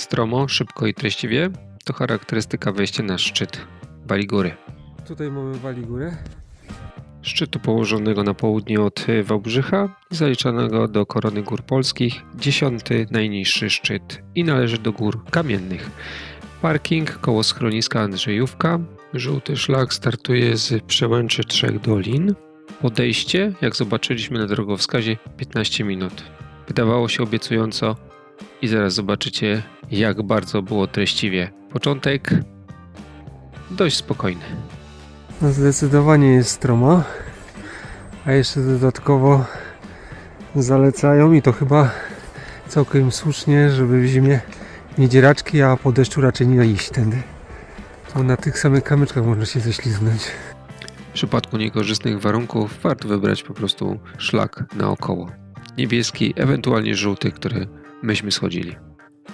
Stromo, szybko i treściwie to charakterystyka wejścia na szczyt Baligóry. Tutaj mamy Waligórę. Szczytu położonego na południe od Wałbrzycha i zaliczanego do korony gór polskich, dziesiąty najniższy szczyt i należy do gór kamiennych. Parking koło schroniska Andrzejówka. Żółty szlak startuje z przełęczy Trzech Dolin. Podejście, jak zobaczyliśmy na drogowskazie, 15 minut. Wydawało się obiecująco i zaraz zobaczycie, jak bardzo było treściwie. Początek dość spokojny. No zdecydowanie jest stroma. A jeszcze dodatkowo zalecają i to chyba całkiem słusznie, żeby w zimie mieć raczki, a po deszczu raczej nie iść tędy. Bo na tych samych kamyczkach można się ześlizgnąć. W przypadku niekorzystnych warunków warto wybrać po prostu szlak naokoło. Niebieski, ewentualnie żółty, który myśmy schodzili.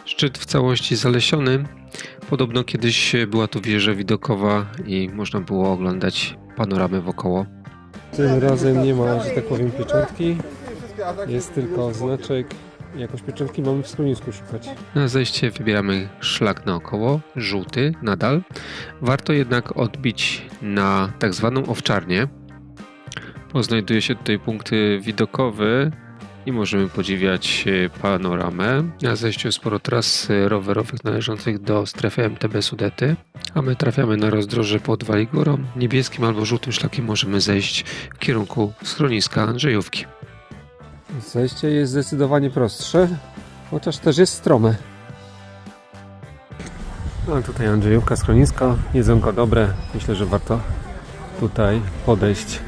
Szczyt w całości zalesiony. Podobno kiedyś była tu wieża widokowa i można było oglądać panoramę wokoło. Tym razem nie ma, że tak powiem, pieczątki. Jest tylko znaczek. Jakoś pieczątki mamy w schronisku szukać. Na zejście wybieramy szlak naokoło, żółty nadal. Warto jednak odbić na tak zwaną owczarnię, bo znajduje się tutaj punkty widokowy i możemy podziwiać e, panoramę. Na zejściu sporo tras e, rowerowych należących do strefy MTB Sudety, a my trafiamy na rozdroże pod Waligórą. Niebieskim albo żółtym szlakiem możemy zejść w kierunku schroniska Andrzejówki. Zejście jest zdecydowanie prostsze, chociaż też jest strome. No tutaj Andrzejówka, schronisko, jedzonko dobre. Myślę, że warto tutaj podejść